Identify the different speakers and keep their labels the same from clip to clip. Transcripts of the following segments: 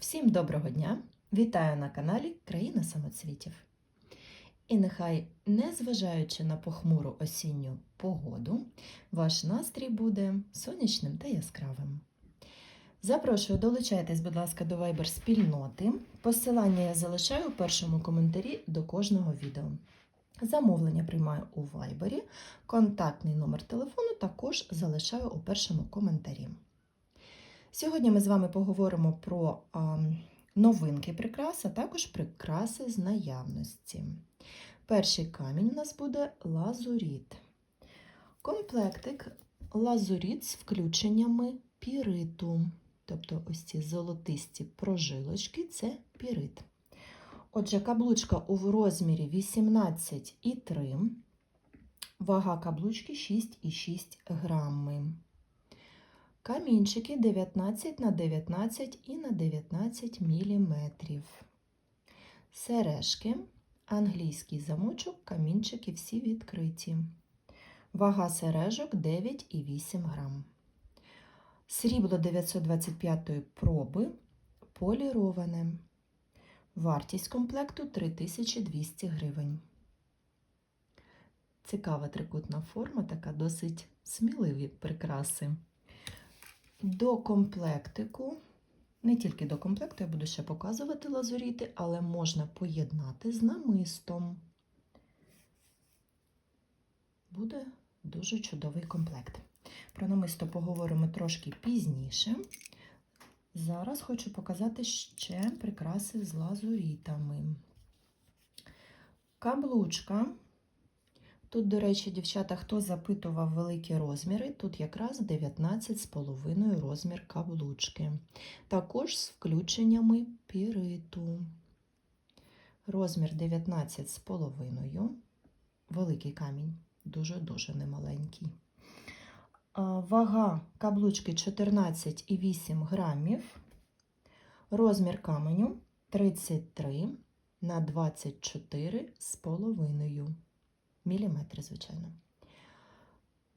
Speaker 1: Всім доброго дня! Вітаю на каналі Країна самоцвітів. І нехай, незважаючи на похмуру осінню погоду, ваш настрій буде сонячним та яскравим. Запрошую, долучайтесь, будь ласка, до Viber спільноти. Посилання я залишаю у першому коментарі до кожного відео. Замовлення приймаю у Viber. Контактний номер телефону також залишаю у першому коментарі. Сьогодні ми з вами поговоримо про новинки прикрас, а також прикраси з наявності. Перший камінь у нас буде лазуріт. Комплектик лазуріт з включеннями піриту. Тобто ось ці золотисті прожилочки це пірит. Отже, каблучка у розмірі 18,3, вага каблучки 6,6 грами. Камінчики 19 на 19 і на 19 мм. Сережки, англійський замочок, камінчики всі відкриті. Вага сережок 9,8 грам. Срібло 925 проби поліроване. Вартість комплекту 3200 гривень. Цікава трикутна форма, така досить сміливі прикраси. До комплектику, не тільки до комплекту, я буду ще показувати лазуріти, але можна поєднати з намистом. Буде дуже чудовий комплект. Про намисто поговоримо трошки пізніше. Зараз хочу показати ще прикраси з лазурітами. Каблучка. Тут, до речі, дівчата, хто запитував великі розміри, тут якраз 19,5 розмір каблучки. Також з включеннями піриту. Розмір 19,5. Великий камінь, дуже-дуже немаленький. Вага каблучки 14,8 грамів. Розмір каменю 33 на 24,5 міліметри, звичайно.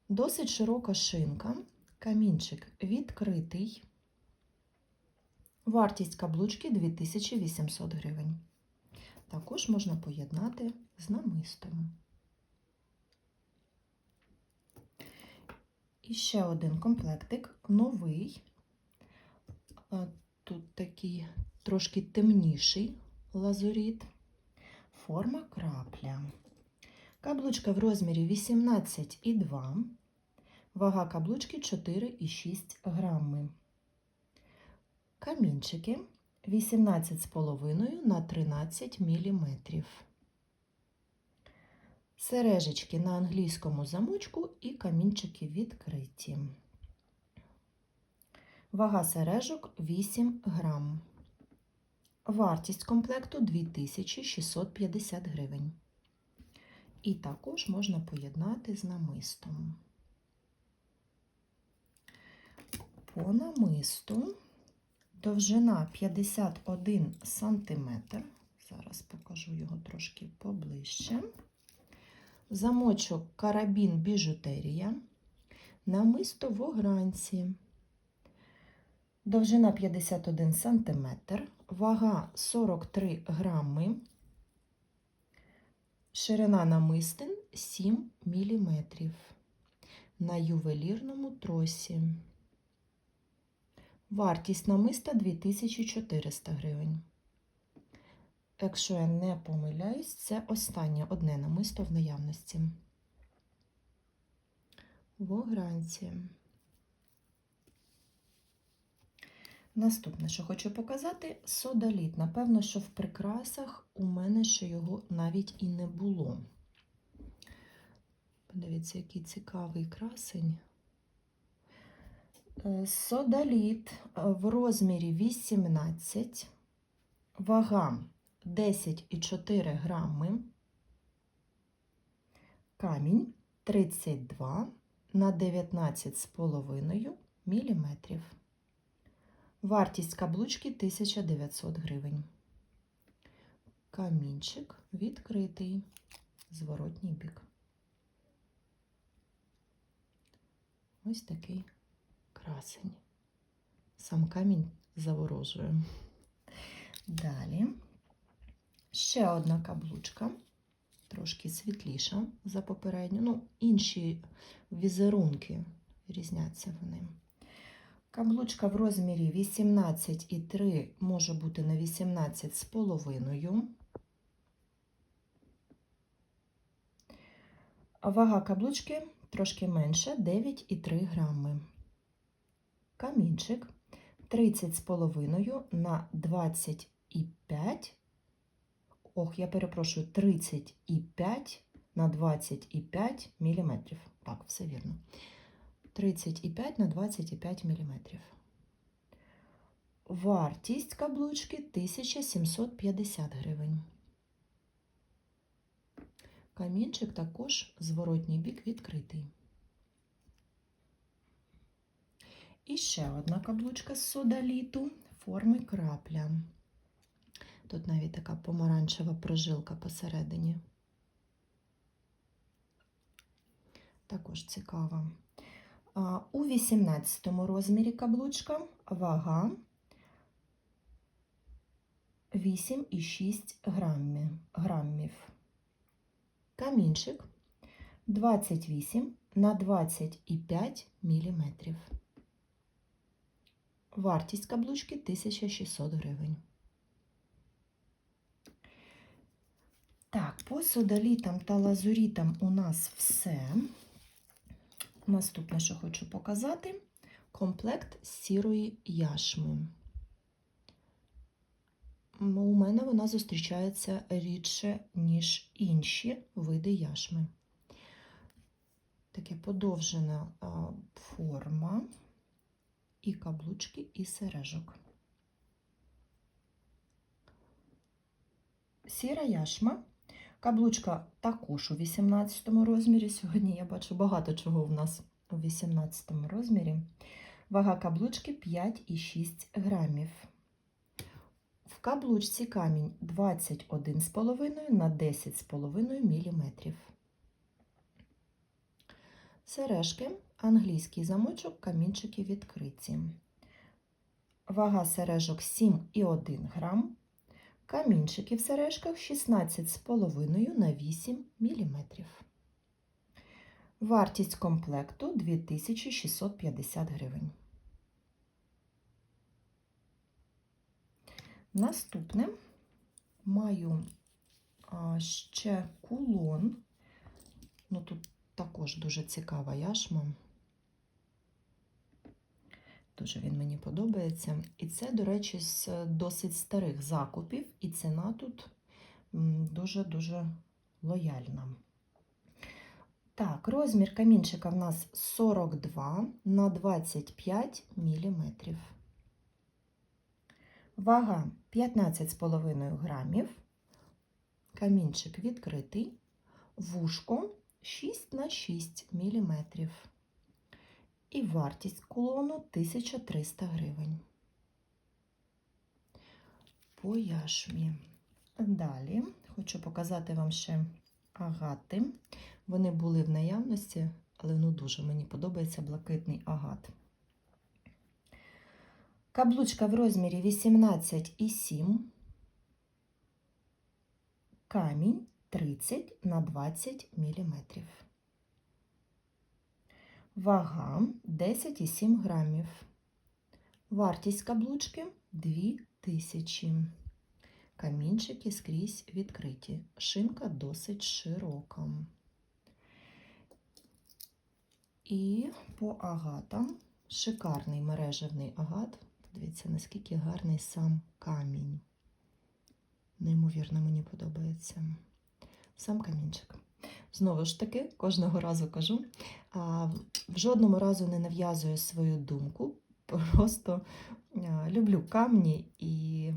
Speaker 1: Досить широка шинка, камінчик відкритий. Вартість каблучки 2800 гривень. Також можна поєднати з намистом. І ще один комплектик, новий. Тут такий трошки темніший лазуріт, форма крапля. Каблучка в розмірі 18,2, вага каблучки 4,6 грами. Камінчики 18,5 на 13 мм. Сережечки на англійському замочку і камінчики відкриті. Вага сережок 8 грам. Вартість комплекту 2650 гривень. І також можна поєднати з намистом. По намисту довжина 51 см. Зараз покажу його трошки поближче. Замочок карабін біжутерія. Намисто в огранці. Довжина 51 см, вага 43 грами. Ширина намистин 7 мм на ювелірному тросі. Вартість намиста 2400 гривень. Якщо я не помиляюсь, це останнє одне намисто в наявності. В огранці. Наступне, що хочу показати, содаліт. Напевно, що в прикрасах у мене ще його навіть і не було. Подивіться, який цікавий красень. Е, содаліт в розмірі 18, вага 10,4 грами, камінь 32 на 19,5 міліметрів. Вартість каблучки 1900 гривень. Камінчик відкритий, зворотній бік. Ось такий красень. Сам камінь заворожує. Далі ще одна каблучка, трошки світліша за попередню. Ну, інші візерунки різняться вони. Каблучка в розмірі 18,3 може бути на 18 з половиною. Вага каблучки трошки менша 9,3 грами. Камінчик 30 з половиною на 25. Ох, я перепрошую, 35 на 25 міліметрів. Так, все вірно. 35 на 25 міліметрів. Вартість каблучки 1750 гривень. Камінчик також зворотній бік відкритий. І ще одна каблучка з содаліту форми крапля. Тут навіть така помаранчева прожилка посередині. Також цікава. У 18 розмірі каблучка вага 8,6 грамів. Камінчик 28 на 25 міліметрів. Вартість каблучки 1600 гривень. Так, по содолітам та лазурітам у нас все. Наступне, що хочу показати, комплект сірої яшми. У мене вона зустрічається рідше, ніж інші види яшми. Таке подовжена форма і каблучки, і сережок. Сіра яшма. Каблучка також у 18 розмірі. Сьогодні я бачу багато чого в нас у 18 розмірі. Вага каблучки 5,6 грамів. В каблучці камінь 21,5 на 10,5 мм. Сережки, англійський замочок, камінчики відкриті. Вага сережок 7,1 грам. Камінчики в сережках 16,5 на 8 мм. Вартість комплекту 2650 гривень. Наступне маю ще кулон. Ну, тут також дуже цікава яшма. Дуже він мені подобається. І це, до речі, з досить старих закупів, і ціна тут дуже-дуже лояльна. Так, розмір камінчика в нас 42 на 25 мм. Вага 15,5 грамів. Камінчик відкритий, вушко 6 на 6 мм. І вартість кулону 1300 гривень. По яшмі. Далі хочу показати вам ще агати. Вони були в наявності, але ну дуже мені подобається блакитний агат. Каблучка в розмірі 18,7, камінь 30 на 20 мм. Вага 10,7 грамів. Вартість каблучки 2000. Камінчики скрізь відкриті. Шинка досить широка. І по агатам шикарний мережевний агат. Дивіться, наскільки гарний сам камінь. Неймовірно, мені подобається. Сам камінчик. Знову ж таки, кожного разу кажу, в жодному разу не нав'язую свою думку, просто люблю камні і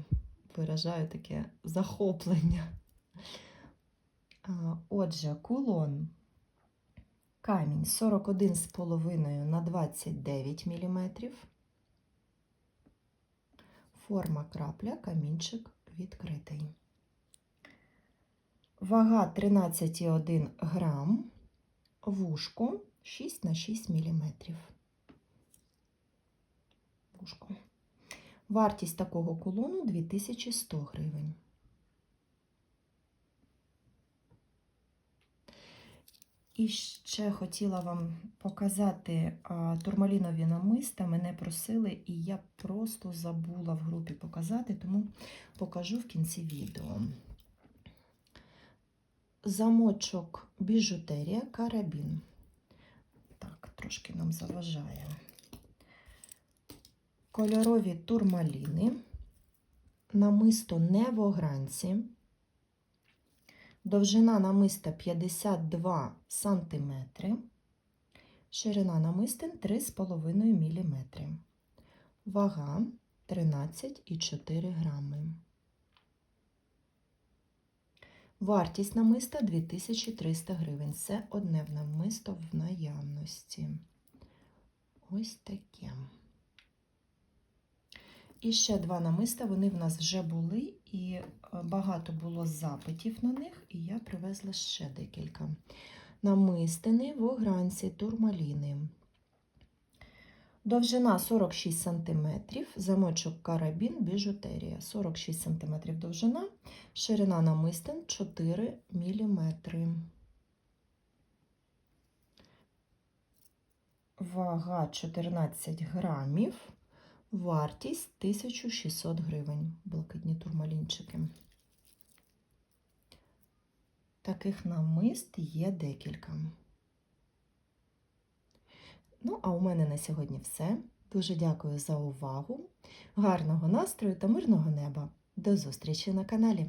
Speaker 1: виражаю таке захоплення. Отже, кулон камінь 41,5 на 29 мм. Форма крапля, камінчик відкритий. Вага 13,1 грам, вушко 6 на 6 мм. Вушко. Вартість такого кулону 2100 гривень. І ще хотіла вам показати турмалінові намиста. Мене просили, і я просто забула в групі показати, тому покажу в кінці відео. Замочок біжутерія, карабін. Так, трошки нам заважає. Кольорові турмаліни, намисто не в огранці. Довжина намиста 52 см, ширина намистин 3,5 мм, вага 13,4 грами. Вартість намиста 2300 гривень. Це одне в намисто в наявності. Ось таке. І ще два намиста, вони в нас вже були, і е, багато було запитів на них, і я привезла ще декілька. Намистини в огранці турмаліни. Довжина 46 см, замочок карабін біжутерія. 46 см довжина, ширина намистин 4 мм. Вага 14 грамів. Вартість 1600 гривень. Блакитні турмалінчики. Таких намист є декілька. Ну, а у мене на сьогодні все. Дуже дякую за увагу. Гарного настрою та мирного неба. До зустрічі на каналі!